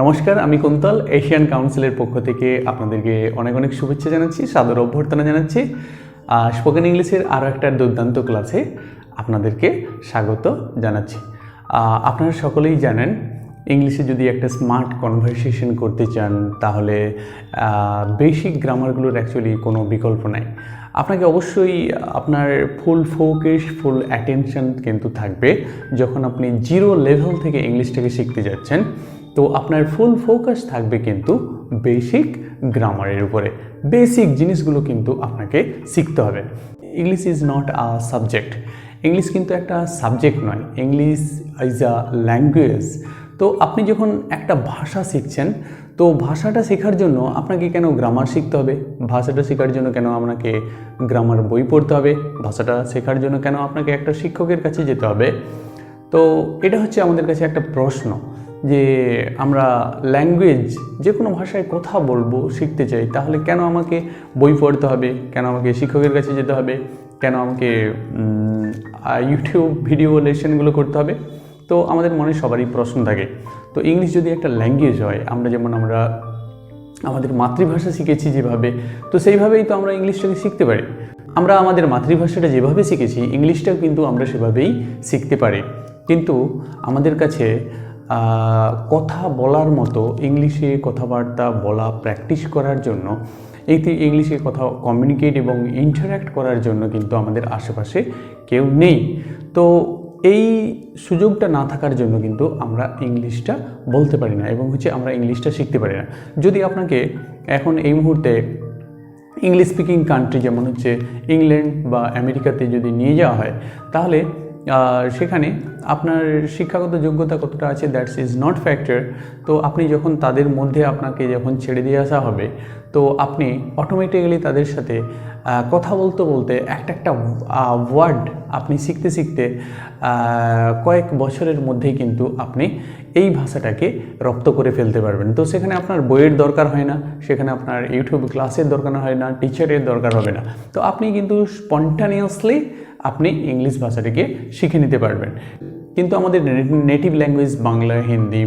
নমস্কার, আমি কুন্তল এশিয়ান কাউন্সিলের পক্ষ থেকে আপনাদেরকে অনেক অনেক শুভেচ্ছা জানাচ্ছি, সাদর অভ্যর্থনা জানাচ্ছি। স্পোকেন ইংলিশের আরও একটা দুর্দান্ত ক্লাসে আপনাদেরকে স্বাগত জানাচ্ছি। আপনারা সকলেই জানেন ইংলিশে যদি একটা স্মার্ট কনভারসেশন করতে চান, তাহলে বেসিক গ্রামারগুলোর অ্যাকচুয়ালি কোনো বিকল্প নাই। আপনাকে অবশ্যই আপনার ফুল ফোকাস ফুল অ্যাটেনশন কিন্তু থাকবে, যখন আপনি জিরো লেভেল থেকে ইংলিশটাকে শিখতে যাচ্ছেন। তো আপনার ফুল ফোকাস থাকবে কিন্তু বেসিক গ্রামারের উপরে। বেসিক জিনিসগুলো কিন্তু আপনাকে শিখতে হবে। English is not a subject English কিন্তু একটা সাবজেক্ট নয়। ইংলিশ ইজ আ ল্যাঙ্গুয়েজ তো আপনি যখন একটা ভাষা শিখছেন, তো ভাষাটা শেখার জন্য আপনাকে কেন গ্রামার শিখতে হবে? ভাষাটা শেখার জন্য কেন আপনাকে গ্রামার বই পড়তে হবে? ভাষাটা শেখার জন্য কেন আপনাকে একটা শিক্ষকের কাছে যেতে হবে? তো এটা হচ্ছে আমাদের কাছে একটা প্রশ্ন। যে আমরা ল্যাঙ্গুয়েজ যে কোনো ভাষায় কথা বলব, শিখতে চাই, তাহলে কেন আমাকে বই পড়তে হবে? কেন আমাকে শিক্ষকের কাছে যেতে হবে? কেন আমাকে ইউটিউব ভিডিও লেসনগুলো করতে হবে? তো আমাদের মনে সবারই প্রশ্ন থাকে। তো ইংলিশ যদি একটা ল্যাঙ্গুয়েজ হয়, আমরা যেমন আমরা আমাদের মাতৃভাষা শিখেছি যেভাবে, তো সেইভাবেই তো আমরা ইংলিশটাকে শিখতে পারি। আমরা আমাদের মাতৃভাষাটা যেভাবে শিখেছি ইংলিশটাও কিন্তু আমরা সেভাবেই শিখতে পারি। কিন্তু আমাদের কাছে কথা বলার মতো ইংলিশে কথাবার্তা বলা প্র্যাকটিস করার জন্য এই ইংলিশে কথা কমিউনিকেট এবং ইন্টারাক্ট করার জন্য কিন্তু আমাদের আশেপাশে কেউ নেই। তো এই সুযোগটা না থাকার জন্য কিন্তু আমরা ইংলিশটা বলতে পারি না এবং হচ্ছে আমরা ইংলিশটা শিখতে পারি না। যদি আপনাকে এখন এই মুহূর্তে ইংলিশ স্পিকিং কান্ট্রি যেমন হচ্ছে ইংল্যান্ড বা আমেরিকাতে যদি নিয়ে যাওয়া হয়, তাহলে সেখানে আপনার শিক্ষাগত যোগ্যতা কতটা আছে দ্যাটস ইজ নট ফ্যাক্টর তো আপনি যখন তাদের মধ্যে আপনাকে যখন ছেড়ে দিয়ে আসা হবে, তো আপনি অটোমেটিক্যালি তাদের সাথে কথা বলতে বলতে একটা একটা ওয়ার্ড আপনি শিখতে শিখতে কয়েক বছরের মধ্যেই কিন্তু আপনি এই ভাষাটাকে রপ্ত করে ফেলতে পারবেন। তো সেখানে আপনার বইয়ের দরকার হয় না, সেখানে আপনার ইউটিউব ক্লাসের দরকার হয় না টিচারের দরকার হবে না। তো আপনি কিন্তু স্পন্টানিয়াসলি আপনি ইংলিশ ভাষাটিকে শিখে নিতে পারবেন। কিন্তু আমাদের নেটিভ ল্যাঙ্গুয়েজ বাংলা, হিন্দি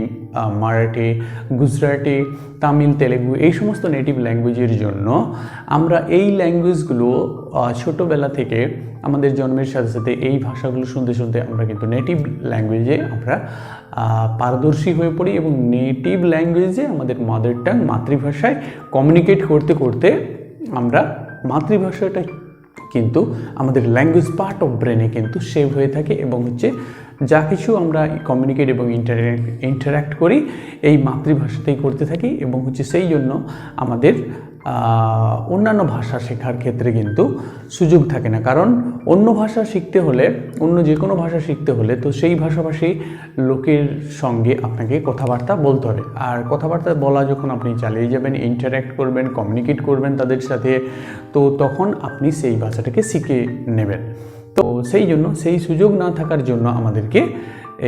মারাঠি, গুজরাটি, তামিল, তেলেগু এই সমস্ত নেটিভ ল্যাঙ্গুয়েজের জন্য আমরা এই ল্যাঙ্গুয়েজগুলো ছোটোবেলা থেকে আমাদের জন্মের সাথে সাথে এই ভাষাগুলো শুনতে শুনতে আমরা কিন্তু নেটিভ ল্যাঙ্গুয়েজে আমরা পারদর্শী হয়ে পড়ি এবং নেটিভ ল্যাঙ্গুয়েজে আমাদের মাদার টাং মাতৃভাষায় কমিউনিকেট করতে করতে আমরা মাতৃভাষাটা কিন্তু আমাদের ল্যাঙ্গুয়েজ পার্ট অফ ব্রেনে কিন্তু সেভ হয়ে থাকে এবং হচ্ছে যা কিছু আমরা কমিউনিকেট এবং ইন্টারাক্ট ইন্টারাক্ট করি, এই মাতৃভাষাতেই করতে থাকি এবং হচ্ছে সেই জন্য আমাদের অন্যান্য ভাষা শেখার ক্ষেত্রে কিন্তু সুযোগ থাকে না। কারণ অন্য ভাষা শিখতে হলে, অন্য যে কোনো ভাষা শিখতে হলে তো সেই ভাষাভাষী লোকের সঙ্গে আপনাকে কথাবার্তা বলতে হবে। আর কথাবার্তা বলা যখন আপনি চালিয়ে যাবেন ইন্টারাক্ট করবেন কমিউনিকেট করবেন তাদের সাথে, তো তখন আপনি সেই ভাষাটাকে শিখে নেবেন। তো সেই জন্য, সেই সুযোগ না থাকার জন্য আমাদেরকে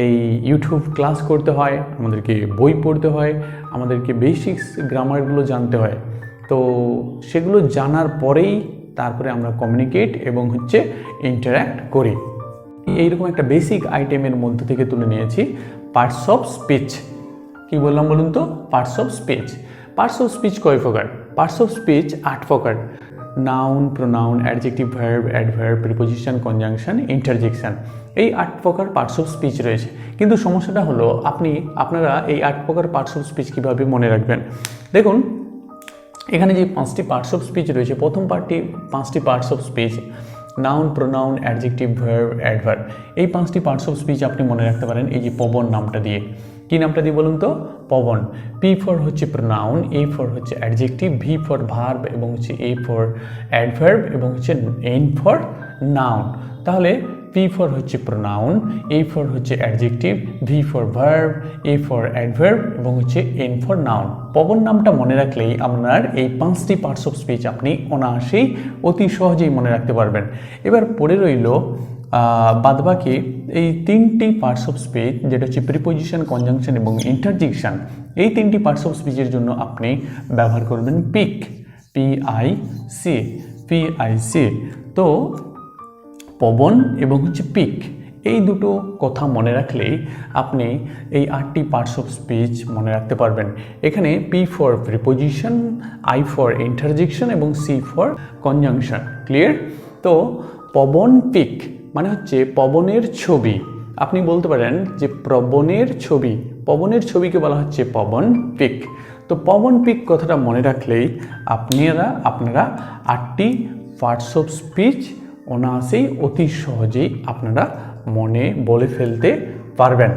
এই ইউটিউব ক্লাস করতে হয়, আমাদেরকে বই পড়তে হয়, আমাদেরকে বেসিক্স গ্রামারগুলো জানতে হয়। তো সেগুলো জানার পরেই তারপরে আমরা কমিউনিকেট এবং হচ্ছে ইন্টারাক্ট করি। এইরকম একটা বেসিক আইটেমের মধ্যে থেকে তুলে নিয়েছি পার্টস অফ স্পিচ কী বললাম বলুন তো? Parts of speech parts of speech কয় প্রকার? পার্টস অফ স্পিচ আট প্রকার। Noun pronoun adjective verb adverb preposition conjunction interjection এই আট প্রকার পার্টস অফ স্পিচ রয়েছে। কিন্তু সমস্যাটা হলো আপনি, আপনারা এই আট প্রকার পার্টস অফ স্পিচ কীভাবে মনে রাখবেন? দেখুন, এখানে যে পাঁচটি পার্টস অফ স্পিচ রয়েছে, প্রথম পার্টটি পাঁচটি parts of speech noun pronoun adjective verb adverb এই পাঁচটি পার্টস অফ স্পিচ আপনি মনে রাখতে পারেন এই যে পবন নামটা দিয়ে। কি নামটা দিয়ে বলুন তো? পবন। পি ফর হচ্ছে প্রোনাউন এ ফর হচ্ছে অ্যাডজেক্টিভ ভি ফর ভার্ব এবং হচ্ছে এ ফর অ্যাডভার্ব এবং হচ্ছে এন ফর নাউন তাহলে পি ফর হচ্ছে প্রোনাউন এ ফর হচ্ছে adjective V for verb A for adverb এবং হচ্ছে এন ফর নাউন পবন নামটা মনে রাখলেই আপনার এই পাঁচটি পার্টস অফ স্পিচ আপনি অনায়াসেই অতি সহজেই মনে রাখতে পারবেন। এবার পড়ে রইল বাদবাকি এই তিনটি পার্টস অফ স্পিচ যেটা হচ্ছে প্রিপোজিশন কনজাংশন এবং ইন্টারজেকশন এই তিনটি পার্টস অফ স্পিচের জন্য আপনি ব্যবহার করবেন pick P I C P I C তো পবন এবং হচ্ছে পিক এই দুটো কথা মনে রাখলেই আপনি এই আটটি পার্টস অফ স্পিচ মনে রাখতে পারবেন। এখানে P for preposition I for interjection এবং সি ফর কনজাংশন ক্লিয়ার তো পবন পিক মানে হচ্ছে পবনের ছবি। আপনি বলতে পারেন যে পবনের ছবি। পবনের ছবিকে বলা হচ্ছে পবন পিক। তো পবন পিক কথাটা মনে রাখলেই আপনারা আপনারা আটটি পার্টস অফ স্পিচ অনায়াসেই অতি সহজেই আপনারা মনে বলে ফেলতে পারবেন।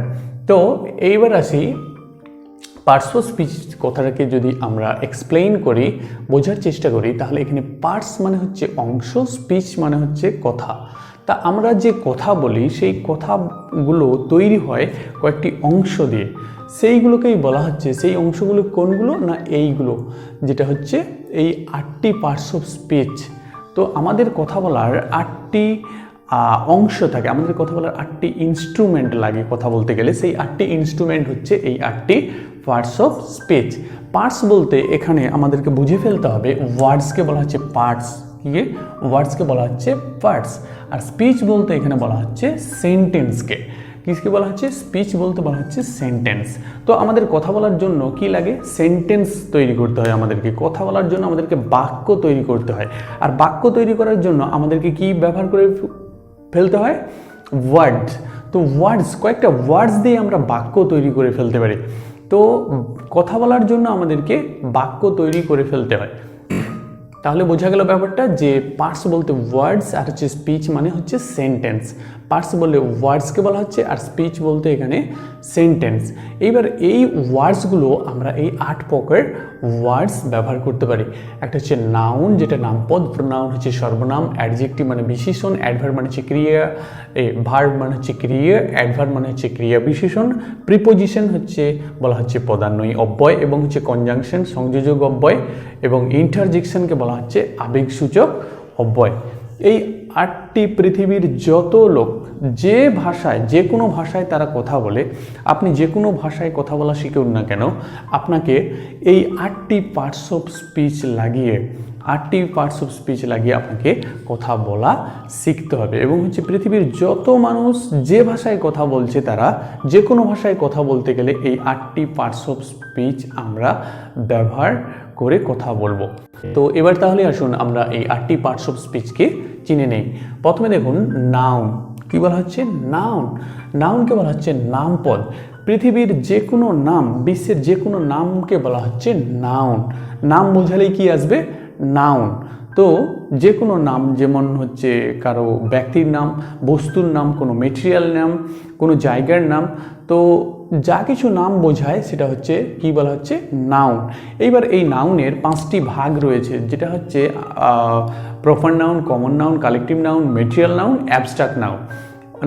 তো এইবার আসি পার্টস অফ স্পিচ কথাটাকে যদি আমরা এক্সপ্লেইন করি, বোঝার চেষ্টা করি, তাহলে এখানে পার্টস মানে হচ্ছে অংশ স্পিচ মানে হচ্ছে কথা। তা আমরা যে কথা বলি, সেই কথাগুলো তৈরি হয় কয়েকটি অংশ দিয়ে। সেইগুলোকেই বলা হচ্ছে, সেই অংশগুলো কোনগুলো না এইগুলো? যেটা হচ্ছে এই আটটি পার্টস অফ স্পিচ তো আমাদের কথা বলার আটটি অংশ থাকে। আমাদের কথা বলার আটটি ইনস্ট্রুমেন্ট লাগে কথা বলতে গেলে। সেই আটটি ইনস্ট্রুমেন্ট হচ্ছে এই আটটি পার্টস অফ স্পিচ পার্টস বলতে এখানে আমাদেরকে বুঝে ফেলতে হবে ওয়ার্ডসকে বলা হচ্ছে পার্টস কি ওয়ার্ডসকে বলা হচ্ছে পার্টস আর স্পিচ বলতে এখানে বলা হচ্ছে সেন্টেন্সকে কিসকে বলা হচ্ছে? স্পিচ বলতে বলা হচ্ছে সেন্টেন্স তো আমাদের কথা বলার জন্য কি লাগে? সেন্টেন্স তৈরি করতে হয় আমাদেরকে। কথা বলার জন্য আমাদেরকে বাক্য তৈরি করতে হয়। আর বাক্য তৈরি করার জন্য আমাদেরকে কি ব্যবহার করে ফেলতে হয়? ওয়ার্ড তো ওয়ার্ডস কয়েকটা ওয়ার্ডস দিয়ে আমরা বাক্য তৈরি করে ফেলতে পারি। তো কথা বলার জন্য আমাদেরকে বাক্য তৈরি করে ফেলতে হয়। তাহলে বোঝা গেল ব্যাপারটা যে পার্টস বলতে ওয়ার্ডস আর হচ্ছে স্পিচ মানে হচ্ছে সেন্টেন্স পার্টস বললে ওয়ার্ডসকে বলা হচ্ছে আর স্পিচ বলতে এখানে সেন্টেন্স এইবার এই ওয়ার্ডসগুলো আমরা এই আট প্রকার ওয়ার্ডস ব্যবহার করতে পারি। একটা হচ্ছে নাউন যেটা নামপদ প্রোনাউন হচ্ছে সর্বনাম অ্যাডজেক্টিভ মানে বিশেষণ অ্যাডভার মানে হচ্ছে ক্রিয়া এ ভার্ব মানে হচ্ছে ক্রিয়া অ্যাডভার্ব মানে হচ্ছে ক্রিয়া বিশেষণ প্রিপোজিশন হচ্ছে বলা হচ্ছে পদান্বয়ী অব্যয় এবং হচ্ছে কনজাংশন সংযোজক অব্যয় এবং ইন্টারজেকশনকে বলা হচ্ছে আবেগসূচক অব্যয়। এই আটটি পৃথিবীর যত লোক, যে ভাষায়, যে কোনো ভাষায় তারা কথা বলে, আপনি যে কোনো ভাষায় কথা বলা শিখুন না কেন, আপনাকে এই আটটি পার্টস অফ স্পিচ লাগিয়ে, আটটি পার্টস অফ স্পিচ লাগিয়ে আপনাকে কথা বলা শিখতে হবে। এবং হচ্ছে পৃথিবীর যত মানুষ, যে ভাষায় কথা বলছে তারা, যে কোনো ভাষায় কথা বলতে গেলে এই আটটি পার্টস অফ স্পিচ আমরা ব্যবহার করে কথা বলব। তো এবার তাহলে আসুন আমরা এই আটটি পার্টস অফ স্পিচকে চিনে নেই। প্রথমে দেখুন নাউন কি বলা হচ্ছে? নাউন নাউনকে বলা হচ্ছে নামপদ। পৃথিবীর যে কোনো নাম, বিশ্বের যে কোনো নামকে বলা হচ্ছে নাউন নাম বোঝালেই কি আসবে? নাউন তো যে কোনো নাম, যেমন হচ্ছে কারও ব্যক্তির নাম, বস্তুর নাম, কোনো মেটেরিয়াল নাম, কোনো জায়গার নাম, তো যা কিছু নাম বোঝায় সেটা হচ্ছে, কি বলা হচ্ছে? নাউন এইবার এই নাউনের পাঁচটি ভাগ রয়েছে, যেটা হচ্ছে proper noun common noun collective noun material noun abstract noun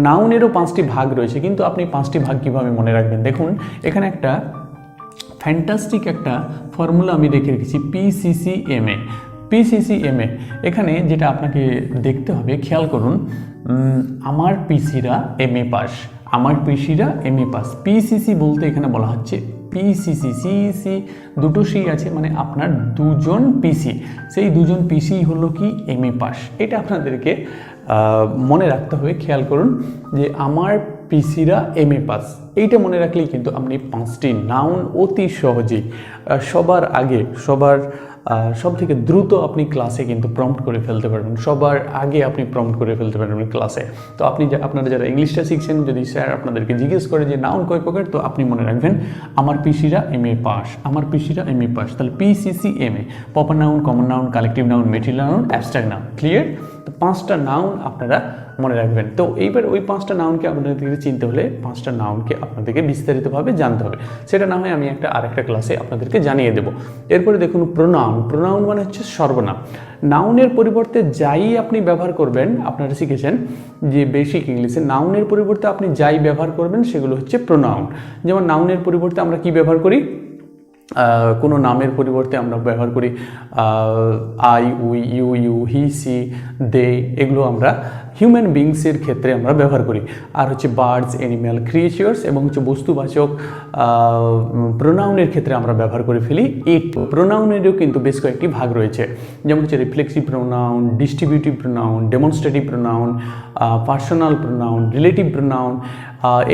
নাউনেরও পাঁচটি ভাগ রয়েছে, কিন্তু আপনি পাঁচটি ভাগ কীভাবে মনে রাখবেন? দেখুন, এখানে একটা ফ্যান্টাস্টিক একটা ফর্মুলা আমি রেখে রেখেছি পিসিসিএমএ পিসিসিএমএ এখানে যেটা আপনাকে দেখতে হবে, খেয়াল করুন আমার পিসিরা এম এ পাস, আমার পিসিরা এম এ পাস। পিসিসি বলতে এখানে বলা হচ্ছে পিসিসি সিইসি দুটো সি আছে মানে আপনার দুজন পিসি সেই দুজন পিসি হলো কি? M A pass. এটা আপনাদেরকে মনে রাখতে হবে, খেয়াল করুন, যে আমার পিসিরা এম এ পাস। এইটা মনে রাখলেই কিন্তু আপনি পাঁচটি নাউন অতি সহজেই সবার আগে, সবার সব থেকে দ্রুত আপনি ক্লাসে কিন্তু প্রম্পট করে ফেলতে পারবেন। সবার আগে আপনি প্রম্পট করে ফেলতে পারবেন ক্লাসে তো আপনি আপনারা যারা ইংলিশটা শিখছেন, যদি স্যার আপনাদেরকে জিজ্ঞেস করে যে, নাউন কয় প্রকার? তো আপনি মনে রাখবেন, আমার পিসিরা এম এ পাস, আমার পিসিরা এম এ পাস। তাহলে PCC M A proper noun common noun collective noun material noun abstract noun clear তো পাঁচটা নাউন আপনারা মনে রাখবেন। তো এইবার ওই পাঁচটা নাউনকে আপনাদেরকে চিনতে হলে পাঁচটা নাউনকে আপনাদেরকে বিস্তারিতভাবে জানতে হবে। সেটা না হয় আমি একটা আরেকটা ক্লাসে আপনাদেরকে জানিয়ে দেবো। এরপরে দেখুন প্রোনাউন প্রোনাউন মানে হচ্ছে সর্বনাম। নাউনের পরিবর্তে যাই আপনি ব্যবহার করবেন, আপনারা শিখেছেন যে বেসিক ইংলিশে নাউনের পরিবর্তে আপনি যাই ব্যবহার করবেন, সেগুলো হচ্ছে প্রোনাউন যেমন নাউনের পরিবর্তে আমরা কি ব্যবহার করি? কোনো নামের পরিবর্তে আমরা ব্যবহার করি I, we, you you, he, she, they, এগুলো আমরা হিউম্যান বিংসের ক্ষেত্রে আমরা ব্যবহার করি। আর হচ্ছে বার্ডস অ্যানিম্যাল ক্রিয়েচার্স এবং হচ্ছে বস্তুবাচক প্রোনাউনের ক্ষেত্রে আমরা ব্যবহার করে ফেলি ইট প্রোনাউনেরও কিন্তু বেশ কয়েকটি ভাগ রয়েছে। যেমন হচ্ছে reflexive pronoun distributive pronoun demonstrative pronoun personal pronoun relative pronoun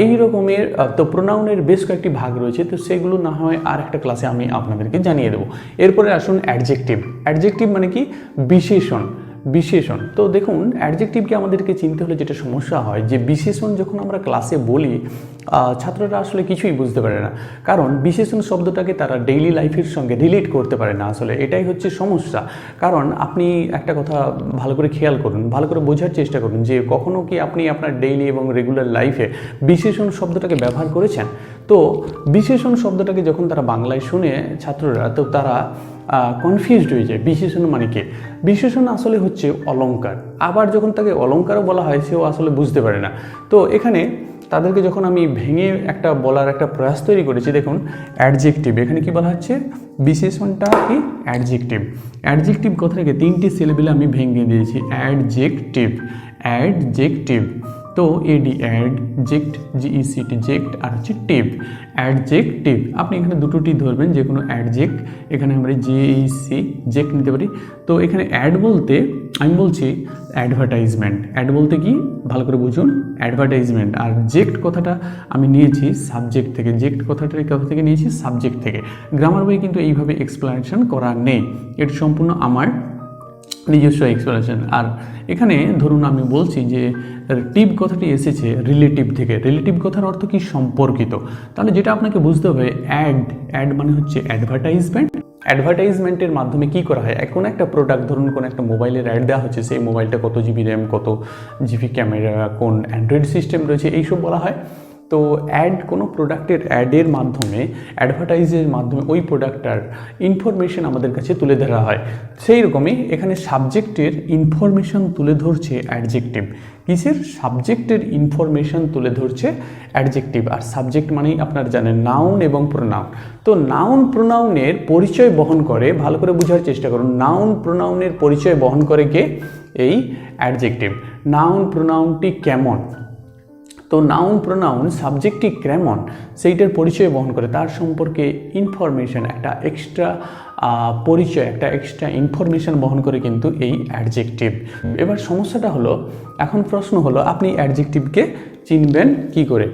এই রকমের তো প্রোনাউনের বেশ কয়েকটি ভাগ রয়েছে। তো সেগুলো না হয় আর একটা ক্লাসে আমি আপনাদেরকে জানিয়ে দেবো। এরপরে আসুন অ্যাডজেক্টিভ অ্যাডজেক্টিভ মানে কি? বিশেষণ। বিশেষণ। তো দেখুন অ্যাডজেক্টিভকে আমাদেরকে চিনতে হলে যেটা সমস্যা হয়, যে বিশেষণ যখন আমরা ক্লাসে বলি ছাত্ররা আসলে কিছুই বুঝতে পারে না। কারণ বিশেষণ শব্দটাকে তারা ডেইলি লাইফের সঙ্গে রিলেট করতে পারে না আসলে। এটাই হচ্ছে সমস্যা। কারণ আপনি একটা কথা ভালো করে খেয়াল করুন, ভালো করে বোঝার চেষ্টা করুন যে কখনো কি আপনি আপনার ডেইলি এবং রেগুলার লাইফে বিশেষণ শব্দটাকে ব্যবহার করেছেন? তো বিশেষণ শব্দটাকে যখন তারা বাংলায় শুনে ছাত্ররা, তো তারা কনফিউজড হয়ে যায়। বিশেষণ মানে কি? বিশেষণ আসলে হচ্ছে অলঙ্কার আবার যখন তাকে অলঙ্কারও বলা হয়, সেও আসলে বুঝতে পারে না। তো এখানে তাদেরকে যখন আমি ভেঙে একটা বলার একটা প্রয়াস তৈরি করেছি, দেখুন অ্যাডজেক্টিভ এখানে কি বলা হচ্ছে? বিশেষণটা কি? অ্যাডজেক্টিভ অ্যাডজেক্টিভ কথাটাকে তিনটি সিলেবেলে আমি ভেঙে দিয়েছি। অ্যাডজেক্টিভ অ্যাডজেক্টিভ তো এডি অ্যাড জেক্ট জিইসিটি জেক্ট আর হচ্ছে টিভ অ্যাডজেক্টিভ আপনি এখানে দুটোটি ধরবেন যে কোনো অ্যাডজেক্ট এখানে আমরা জেইসি জেক্ট নিতে পারি। তো এখানে অ্যাড বলতে, আমি বলছি অ্যাডভার্টাইজমেন্ট অ্যাড বলতে কি? ভালো করে বুঝুন অ্যাডভার্টাইজমেন্ট আর জেক্ট কথাটা আমি নিয়েছি সাবজেক্ট থেকে। জেক্ট কথাটা কথা থেকে নিয়েছি সাবজেক্ট থেকে। গ্রামার বই কিন্তু এইভাবে এক্সপ্লেনেশন করা নেই। এটি সম্পূর্ণ আমার নিজস্ব এক্সপ্লেনেশন আর এখানে ধরুন আমি বলছি যে টিপ কথাটি এসেছে রিলেটিভ থেকে। রিলেটিভ কথার অর্থ কি? সম্পর্কিত। তাহলে যেটা আপনাকে বুঝতে হবে অ্যাড অ্যাড মানে হচ্ছে অ্যাডভার্টাইজমেন্ট অ্যাডভার্টাইজমেন্টের মাধ্যমে কি করা হয়? এখন একটা প্রোডাক্ট ধরুন কোনো একটা মোবাইলের অ্যাড দেওয়া হচ্ছে, সেই মোবাইলটা কত জিবি র্যাম কত জিবি ক্যামেরা কোন অ্যান্ড্রয়েড সিস্টেম রয়েছে, এইসব বলা হয়। তো অ্যাড কোনো প্রোডাক্টের অ্যাডের মাধ্যমে অ্যাডভার্টাইজের মাধ্যমে ওই প্রোডাক্টটার ইনফরমেশন আমাদের কাছে তুলে ধরা হয়। সেই রকমই এখানে সাবজেক্টের ইনফরমেশন তুলে ধরছে অ্যাডজেক্টিভ কিসের? সাবজেক্টের ইনফরমেশন তুলে ধরছে অ্যাডজেক্টিভ আর সাবজেক্ট মানেই আপনারা জানেন নাউন এবং প্রোনাউন তো নাউন প্রোনাউনের পরিচয় বহন করে, ভালো করে বোঝার চেষ্টা করুন। নাউন প্রোনাউনের পরিচয় বহন করে কে? এই অ্যাডজেক্টিভ নাউন প্রোনাউনটি কেমন? তো নাউন প্রোনাউন সাবজেক্টিভ কেমন সেইটার পরিচয় বহন করে। তার সম্পর্কে ইনফরমেশন একটা এক্সট্রা পরিচয়, একটা এক্সট্রা ইনফরমেশন বহন করে কিন্তু এই অ্যাডজেক্টিভ এবার সমস্যাটা হলো, এখন প্রশ্ন হলো, আপনি অ্যাডজেক্টিভকে চিনবেন কি করে?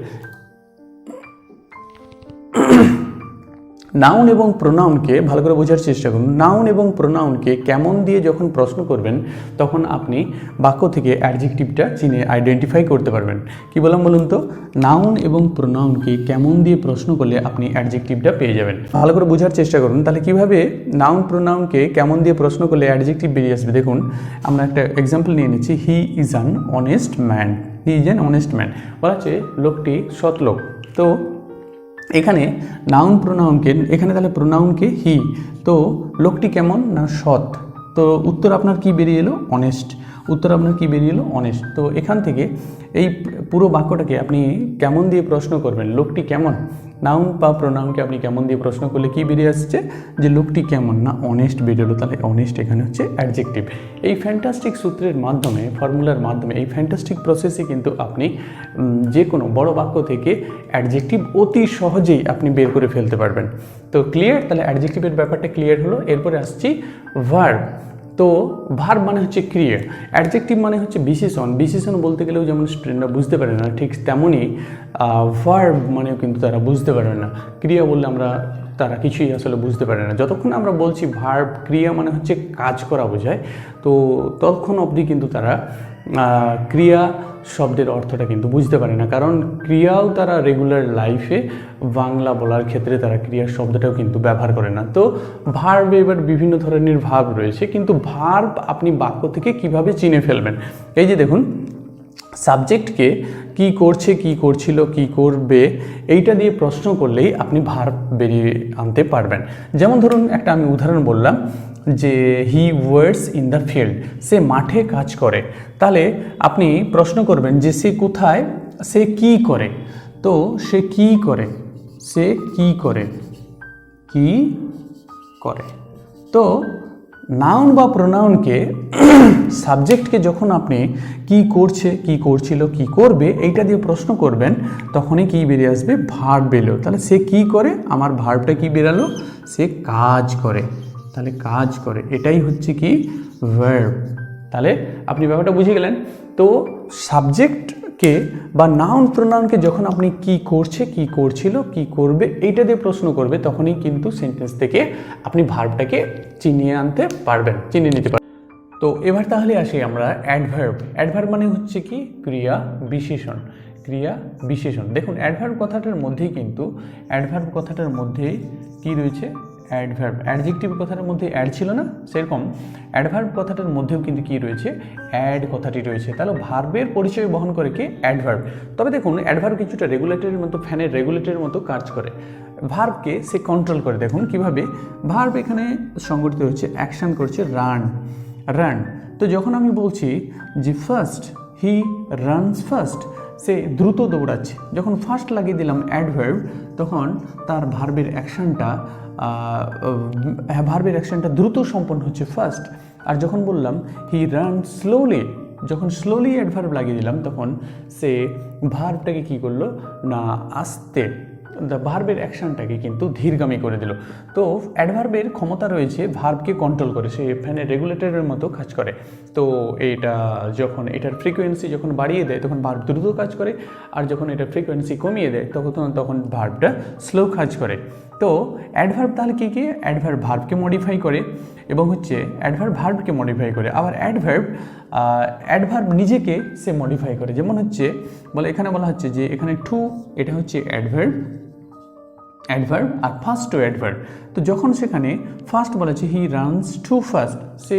নাউন এবং প্রোনাউনকে ভালো করে বোঝার চেষ্টা করুন। নাউন এবং প্রোনাউনকে কেমন দিয়ে যখন প্রশ্ন করবেন, তখন আপনি বাক্য থেকে অ্যাডজেক্টিভটা চিনে আইডেন্টিফাই করতে পারবেন। কি বললাম বলুন তো? নাউন এবং প্রোনাউনকে কেমন দিয়ে প্রশ্ন করলে আপনি অ্যাডজেক্টিভটা পেয়ে যাবেন। ভালো করে বোঝার চেষ্টা করুন। তাহলে কীভাবে নাউন, প্রোনাউনকে কেমন দিয়ে প্রশ্ন করলে অ্যাডজেক্টিভ বেরিয়ে আসবে? দেখুন, আমরা একটা এক্সাম্পল নিয়ে নিচ্ছি। He is an honest man he is an honest man বলা হচ্ছে, লোকটি সৎ লোক। তো এখানে নাউন প্রোনাউনকে এখানে তাহলে প্রোনাউনকে হি তো লোকটি কেমন না সৎ? তো উত্তর আপনার কি বেরিয়ে এলো? অনেস্ট উত্তর আপনার কী বেরিয়ে এলো? অনেস্ট তো এখান থেকে এই পুরো বাক্যটাকে আপনি কেমন দিয়ে প্রশ্ন করবেন? লোকটি কেমন? নাউন বা প্রোনাউনকে আপনি কেমন দিয়ে প্রশ্ন করলে কী বেরিয়ে আসছে? যে লোকটি কেমন? না অনেস্ট বেরোলো তাহলে অনেস্ট এখানে হচ্ছে অ্যাডজেক্টিভ এই ফ্যান্টাস্টিক সূত্রের মাধ্যমে ফর্মুলার মাধ্যমে, এই ফ্যান্টাস্টিক প্রসেসে কিন্তু আপনি যে কোনো বড় বাক্য থেকে অ্যাডজেক্টিভ অতি সহজেই আপনি বের করে ফেলতে পারবেন। তো ক্লিয়ার তাহলে অ্যাডজেক্টিভের ব্যাপারটা ক্লিয়ার হলো। এরপরে আসছি ভার্ব তো ভার্ব মানে হচ্ছে ক্রিয়া অ্যাডজেক্টিভ মানে হচ্ছে বিশেষণ। বিশেষণ বলতে গেলেও যেমন স্টুডেন্টরা বুঝতে পারে না, ঠিক তেমনই ভার্ব মানেও কিন্তু তারা বুঝতে পারে না। ক্রিয়া বললে আমরা তারা কিছুই আসলে বুঝতে পারে না। যতক্ষণ আমরা বলছি ভার্ব ক্রিয়া মানে হচ্ছে কাজ করা বোঝায়, তো ততক্ষণ অবধি কিন্তু তারা ক্রিয়া শব্দের অর্থটা কিন্তু বুঝতে পারে না। কারণ ক্রিয়াও তারা রেগুলার লাইফে বাংলা বলার ক্ষেত্রে তারা ক্রিয়ার শব্দটাও কিন্তু ব্যবহার করে না। তো ভার্ব এবার বিভিন্ন ধরনের ভাব রয়েছে, কিন্তু ভার্ব আপনি বাক্য থেকে কীভাবে চিনে ফেলবেন? এই যে দেখুন সাবজেক্টকে কি করছে, কি করছিল, কি করবে, এইটা দিয়ে প্রশ্ন করলেই আপনি ভার্ব বেরিয়ে আনতে পারবেন। যেমন ধরুন, একটা আমি উদাহরণ বললাম যে he works in the field সে মাঠে কাজ করে। তাহলে আপনি প্রশ্ন করবেন যে সে কোথায়, সে কি করে? তো সে কি করে? সে কি করে? কি করে? তো নাউন বা প্রোনাউনকে সাবজেক্টকে যখন আপনি কি করছে, কি করছিল, কি করবে, এইটা দিয়ে প্রশ্ন করবেন, তখনই কি বেরিয়ে আসবে? ভার্ব বেরো তাহলে সে কি করে? আমার ভার্বটা কি বেরালো? সে কাজ করে। তাহলে কাজ করে। এটাই হচ্ছে কি ভার্ব তাহলে আপনি ব্যাপারটা বুঝে গেলেন? তো সাবজেক্টকে বা নাউন প্রোনাউনকে যখন আপনি কি করছে, কি করছিল, কি করবে, এইটা দিয়ে প্রশ্ন করবে, তখনই কিন্তু সেন্টেন্স থেকে আপনি ভার্বটাকে চিনিয়ে আনতে পারবেন, চিনিয়ে নিতে পারবেন। তো এবার তাহলে আসি আমরা অ্যাডভার্ব অ্যাডভার্ব মানে হচ্ছে কি? ক্রিয়া বিশেষণ। ক্রিয়া বিশেষণ। দেখুন অ্যাডভার্ব কথাটার মধ্যেই কিন্তু অ্যাডভার্ব কথাটার মধ্যেই কি রয়েছে? অ্যাডভার্ব অ্যাডজেক্টিভ কথাটার মধ্যে অ্যাড ছিল না? সেরকম। অ্যাডভার্ব কথাটার মধ্যেও কিন্তু কি রয়েছে? অ্যাড কথাটি রয়েছে। তাহলে ভার্বের পরিচয় বহন করে কি? অ্যাডভার্ব তবে দেখুন অ্যাডভার্ব কিছুটা রেগুলেটরের মতো ফ্যানের রেগুলেটরের মতো কাজ করে। ভার্বকে সে কন্ট্রোল করে। দেখুন কীভাবে। ভার্ব এখানে সংগঠিত হচ্ছে অ্যাকশন করছে রান রান তো যখন আমি বলছি যে ফার্স্ট হি রানস ফার্স্ট সে দ্রুত দৌড়াচ্ছে। যখন ফার্স্ট লাগিয়ে দিলাম অ্যাডভার্ব তখন তার ভার্বের অ্যাকশনটা ভার্বের অ্যাকশানটা দ্রুত সম্পন্ন হচ্ছে ফার্স্ট আর যখন বললাম হি রান স্লোলি যখন স্লোলি অ্যাডভার্ব লাগিয়ে দিলাম, তখন সে ভার্বটাকে কি করল? না, আস্তে ভার্বের অ্যাকশনটাকে কিন্তু ধীরগামী করে দিল। তো অ্যাডভার্বের ক্ষমতা রয়েছে ভার্বকে কন্ট্রোল করে, সে ফ্যানে রেগুলেটরের মতো কাজ করে। তো এটা যখন এটার ফ্রিকোয়েন্সি যখন বাড়িয়ে দেয়, তখন ভার্ব দ্রুত কাজ করে, আর যখন এটা ফ্রিকোয়েন্সি কমিয়ে দেয়, তখন তখন ভার্বটা স্লো কাজ করে। তো অ্যাডভার্ব তাহলে কী কী? অ্যাডভার্ব ভার্বকে মডিফাই করে, এবং হচ্ছে অ্যাডভার্ব ভার্বকে মডিফাই করে। আবার অ্যাডভার্ব অ্যাডভার্ব নিজেকে সে মডিফাই করে। যেমন হচ্ছে, বলে এখানে বলা হচ্ছে যে, এখানে টু এটা হচ্ছে অ্যাডভার্ব অ্যাডভার্ব আর ফার্স্ট টু অ্যাডভার্ব তো যখন সেখানে ফার্স্ট বলা হচ্ছে হি রানস টু ফার্স্ট সে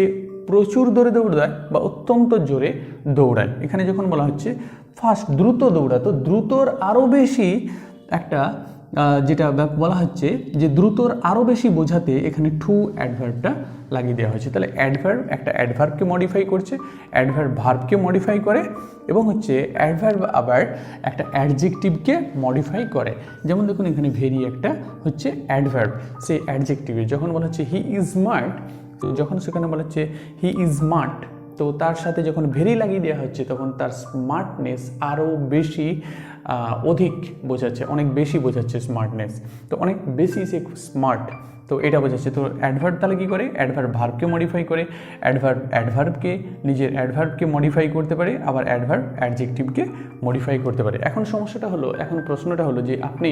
প্রচুর দৌড়ে দৌড়ায় বা অত্যন্ত জোরে দৌড়ায়। এখানে যখন বলা হচ্ছে ফার্স্ট দ্রুত দৌড়া, তো দ্রুতর আরও বেশি একটা যেটা বলা হচ্ছে যে দ্রুতর আরও বেশি বোঝাতে এখানে টু অ্যাডভার্বটা লাগিয়ে দেওয়া হয়েছে। তাহলে অ্যাডভার্ব একটা অ্যাডভার্বকে মডিফাই করছে অ্যাডভার্ব ভার্বকে মডিফাই করে এবং হচ্ছে অ্যাডভার্ব আবার একটা অ্যাডজেক্টিভকে মডিফাই করে। যেমন দেখুন এখানে ভেরি একটা হচ্ছে অ্যাডভার্ব সেই অ্যাডজেক্টিভে যখন বলা হচ্ছে হি ইজ স্মার্ট যখন সেখানে বলা হচ্ছে হি ইজ স্মার্ট তো তার সাথে যখন ভেরি লাগিয়ে দেওয়া হচ্ছে, তখন তার স্মার্টনেস আরও বেশি অধিক বোঝাচ্ছে, অনেক বেশি বোঝাচ্ছে স্মার্টনেস তো অনেক বেশি সে স্মার্ট তো এটা বোঝাচ্ছে। তো অ্যাডভার্ব তাহলে কী করে? অ্যাডভার্ব ভার্বকে মডিফাই করে অ্যাডভার্ব অ্যাডভার্বকে নিজের অ্যাডভার্বকে মডিফাই করতে পারে, আবার অ্যাডভার্ব অ্যাডজেক্টিভকে মডিফাই করতে পারে। এখন সমস্যাটা হলো, এখন প্রশ্নটা হলো যে আপনি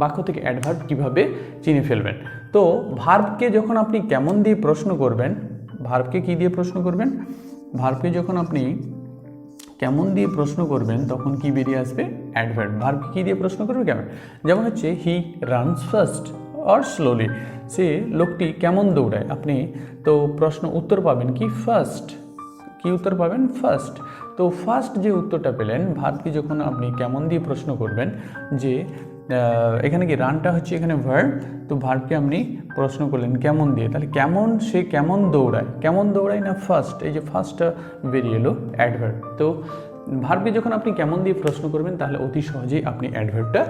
বাক্য থেকে অ্যাডভার্ব কীভাবে চিনে ফেলবেন? তো ভার্বকে যখন আপনি কেমন দিয়ে প্রশ্ন করবেন ভার্বকে কী দিয়ে প্রশ্ন করবেন? ভার্বকে যখন আপনি কেমন দিয়ে প্রশ্ন করবেন, তখন কি বেরিয়ে আসবে? অ্যাডভার্ব ভার্ব কী দিয়ে প্রশ্ন করবে? কেমন? যেমন হচ্ছে he runs fast or slowly সে লোকটি কেমন দৌড়ায়? আপনি তো প্রশ্ন উত্তর পাবেন কি ফার্স্ট কি উত্তর পাবেন? ফার্স্ট তো ফার্স্ট যে উত্তরটা পেলেন ভার্বকে যখন আপনি কেমন দিয়ে প্রশ্ন করবেন, যে এখানে কি রানটা হচ্ছে এখানে ভার্ব তো ভার্বকে আপনি প্রশ্ন করলেন, কেমন দিয়ে? তাহলে কেমন সে কেমন দৌড়ায়? কেমন দৌড়ায় না ফার্স্ট এই যে ফার্স্টটা বেরিয়ে এলো অ্যাডভার্ব তো ভার্বকে যখন আপনি কেমন দিয়ে প্রশ্ন করবেন, তাহলে অতি সহজেই আপনি অ্যাডভার্বটা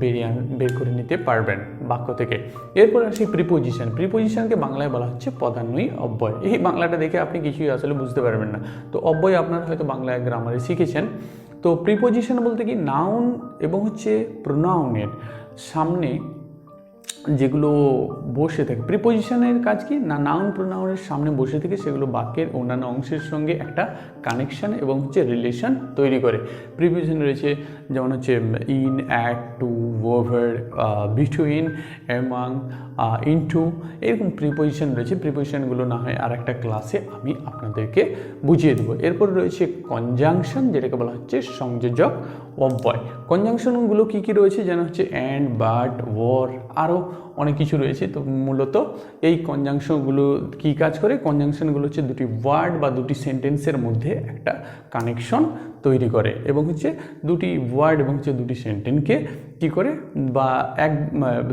বেরিয়ে বের করে নিতে পারবেন বাক্য থেকে। এরপর আসি প্রিপোজিশন প্রিপোজিশনকে বাংলায় বলা হচ্ছে পদান্বয়ী অব্যয়। এই বাংলাটা দেখে আপনি কিছুই আসলে বুঝতে পারবেন না। তো অব্যয় আপনারা হয়তো বাংলায় গ্রামারে শিখেছেন। তো প্রিপোজিশন বলতে কি নাউন এবং হচ্ছে প্রোনাউনের সামনে যেগুলো বসে থাকে। প্রিপোজিশনের কাজ কি? না নাউন প্রোনাউনের সামনে বসে থেকে সেগুলো বাক্যের অন্যান্য অংশের সঙ্গে একটা কানেকশান এবং হচ্ছে রিলেশন তৈরি করে। প্রিপোজিশন রয়েছে যেমন হচ্ছে in at to over between among into এরকম প্রিপোজিশন রয়েছে। প্রিপোজিশনগুলো না হয় আর একটা ক্লাসে আমি আপনাদেরকে বুঝিয়ে দেবো। এরপর রয়েছে কনজাংশন যেটাকে বলা হচ্ছে সংযোজক অব্যয়। কনজাংশনগুলো কী কী রয়েছে? যেন হচ্ছে অ্যান্ড বাট ওয়ার আরও অনেক কিছু রয়েছে। তো মূলত এই কনজাংশনগুলো কী কাজ করে? কনজাংশনগুলো হচ্ছে দুটি ওয়ার্ড বা দুটি সেন্টেন্সের মধ্যে একটা কানেকশন তৈরি করে এবং হচ্ছে দুটি ওয়ার্ড এবং হচ্ছে দুটি সেন্টেন্সকে কী করে বা এক,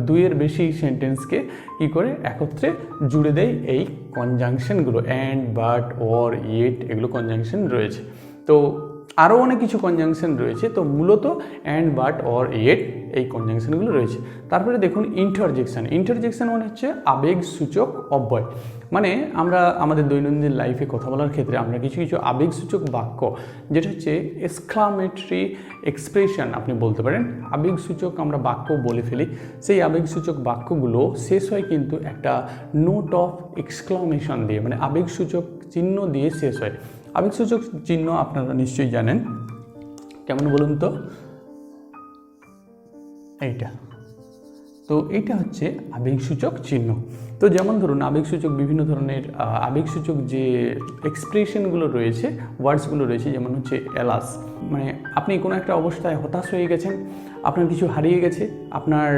দুইয়ের বেশি সেন্টেন্সকে কী করে একত্রে জুড়ে দেয় এই কনজাংশনগুলো অ্যান্ড বাট ওর ইয়েট এগুলো কনজাংশন রয়েছে। তো আরও অনেক কিছু কনজাংশন রয়েছে। তো মূলত অ্যান্ড বাট অর এট এই কনজাংশনগুলো রয়েছে। তারপরে দেখুন ইন্টারজেকশন ইন্টারজেকশন মানে হচ্ছে আবেগ, সূচক, অব্যয়। মানে আমরা আমাদের দৈনন্দিন লাইফে কথা বলার ক্ষেত্রে আমরা কিছু কিছু আবেগসূচক বাক্য, যেটা হচ্ছে এক্সক্লামেটরি এক্সপ্রেশন আপনি বলতে পারেন। আবেগসূচক আমরা বাক্য বলে ফেলি। সেই আবেগসূচক বাক্যগুলো শেষ হয় কিন্তু একটা নোট অফ এক্সক্লামেশন দিয়ে মানে আবেগসূচক চিহ্ন দিয়ে শেষ হয়। আবেগসূচক চিহ্ন আপনারা নিশ্চয়ই জানেন। কেমন বলুন তো? এইটা। তো এইটা হচ্ছে আবেগসূচক চিহ্ন। তো যেমন ধরুন আবেগসূচক বিভিন্ন ধরনের আবেগসূচক যে এক্সপ্রেশনগুলো রয়েছে ওয়ার্ডসগুলো রয়েছে, যেমন হচ্ছে এলাস। মানে আপনি কোনো একটা অবস্থায় হতাশ হয়ে গেছেন, আপনার কিছু হারিয়ে গেছে, আপনার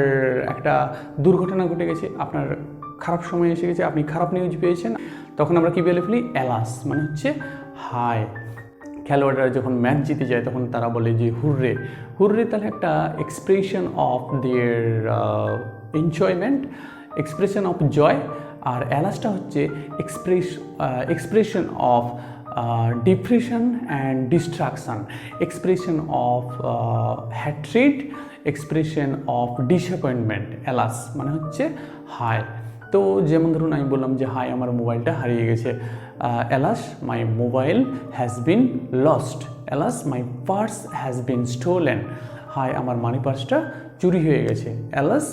একটা দুর্ঘটনা ঘটে গেছে, আপনার খারাপ সময় এসে গেছে, আপনি খারাপ নিউজ পেয়েছেন, তখন আমরা কী বলে ফেলি? এলাস। মানে হচ্ছে হায়। খেলোয়াড়রা যখন ম্যাচ জিতে যায়, তখন তারা বলে যে, হুররে হুররে তাহলে একটা expression of their enjoyment expression of joy আর অ্যালাসটা হচ্ছে express expression of depression and destruction expression of hatred expression of disappointment alas মানে হচ্ছে হায়। তো যেমন ধরুন আমি বললাম যে হাই আমার মোবাইলটা হারিয়ে গেছে। Alas my mobile has been lost alas my purse has been stolen high আমার মানি পার্সটা চুরি হয়ে গেছে। Alas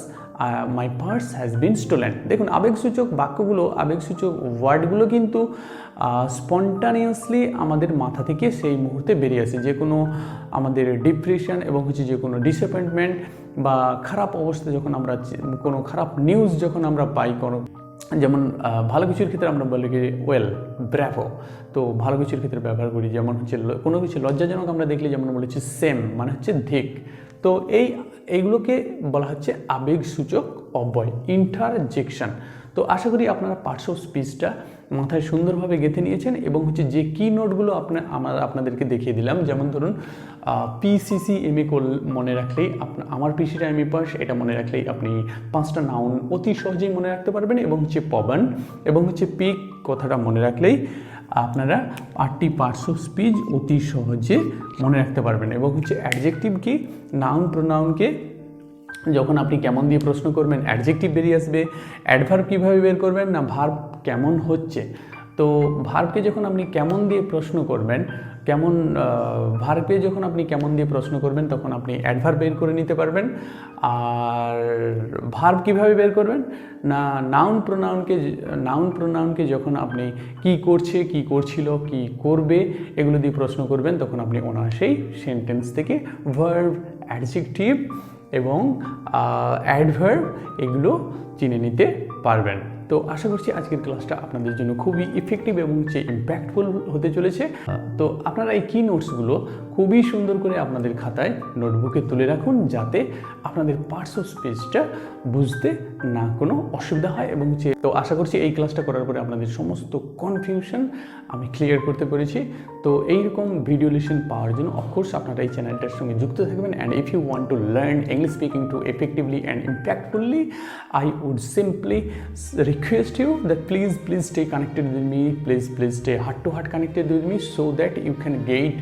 my purse has been stolen দেখুন, আবেগসূচক বাক্যগুলো, আবেগসূচক ওয়ার্ডগুলো কিন্তু স্পন্টানিয়াসলি আমাদের মাথা থেকে সেই মুহূর্তে বেরিয়ে আসে। যে কোনো আমাদের ডিপ্রেশন এবং হচ্ছে যে কোনো ডিসঅ্যাপয়েন্টমেন্ট বা খারাপ অবস্থা যখন আমরা, কোনো খারাপ নিউজ যখন আমরা পাই কোনো যেমন ভালো কিছুর ক্ষেত্রে আমরা বলি ওয়েল ব্র্যাভো তো ভালো কিছুর ক্ষেত্রে ব্যবহার করি, যেমন হচ্ছে কোনো কিছু লজ্জাজনক আমরা দেখলে যেমন বলেছি সেম মানে হচ্ছে ধিক তো এই, এইগুলোকে বলা হচ্ছে আবেগসূচক অব্যয় ইন্টারজেকশন তো আশা করি আপনারা পার্টস অফ স্পিচটা মাথায় সুন্দরভাবে গেঁথে নিয়েছেন এবং হচ্ছে যে কি নোটগুলো আপনার আমরা, আপনাদেরকে দেখিয়ে দিলাম। যেমন ধরুন পিসিসি এম এ মনে রাখলেই আপনার আমার পিসিটা এম এ পাস, এটা মনে রাখলেই আপনি পাঁচটা নাউন অতি সহজেই মনে রাখতে পারবেন এবং হচ্ছে পবন এবং হচ্ছে পিক কথাটা মনে রাখলেই আপনারা আটটি অফ স্পিচ অতি সহজে মনে রাখতে পারবেন এবং হচ্ছে অ্যাডজেক্টিভ কি? নাউন প্রোনাউনকে যখন আপনি কেমন দিয়ে প্রশ্ন করবেন অ্যাডজেক্টিভ বেরিয়ে আসবে। অ্যাডভার্ব কীভাবে বের করবেন? না ভার্ব কেমন হচ্ছে? তো ভার্বকে যখন আপনি কেমন দিয়ে প্রশ্ন করবেন কেমন ভার্বে যখন আপনি কেমন দিয়ে প্রশ্ন করবেন, তখন আপনি অ্যাডভার্ব বের করে নিতে পারবেন। আর ভার্ব কীভাবে বের করবেন? না নাউন প্রোনাউনকে নাউন প্রোনাউনকে যখন আপনি কি করছে, কি করছিল, কি করবে, এগুলো দিয়ে প্রশ্ন করবেন, তখন আপনি অনায়াসেই সেন্টেন্স থেকে ভার্ব অ্যাডজেক্টিভ এবং অ্যাডভার্ব এগুলো চিনে নিতে পারবেন। তো আশা করছি আজকের ক্লাসটা আপনাদের জন্য খুবই ইফেক্টিভ এবং হচ্ছে ইম্প্যাক্টফুল হতে চলেছে। তো আপনারা এই কি নোটসগুলো খুবই সুন্দর করে আপনাদের খাতায় নোটবুকে তুলে রাখুন যাতে আপনাদের পার্টস অফ স্পেসটা বুঝতে না, কোনো অসুবিধা হয় এবং হচ্ছে, তো আশা করছি এই ক্লাসটা করার পরে আপনাদের সমস্ত কনফিউশন আমি ক্লিয়ার করতে পেরেছি। তো এইরকম ভিডিও লেসন পাওয়ার জন্য অফকোর্স আপনারা এই চ্যানেলটার সঙ্গে যুক্ত থাকবেন and if you want to learn English speaking too effectively and impactfully I would simply request you that please please stay connected with me please please stay heart to heart connected with me so that you can get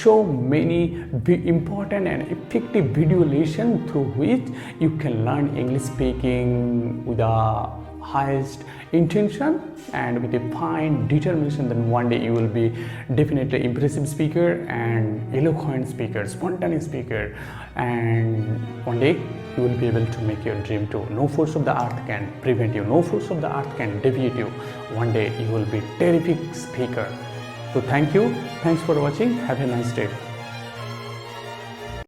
so many important and effective video lesson through which you can learn english speaking with a highest intention and with a fine determination then one day you will be definitely impressive speaker and eloquent speaker spontaneous speaker. And one day you will be able to make your dream too. No force of the earth can prevent you. No force of the earth can defeat you. One day you will be terrific speaker so thank you. Thanks for watching. Have a nice day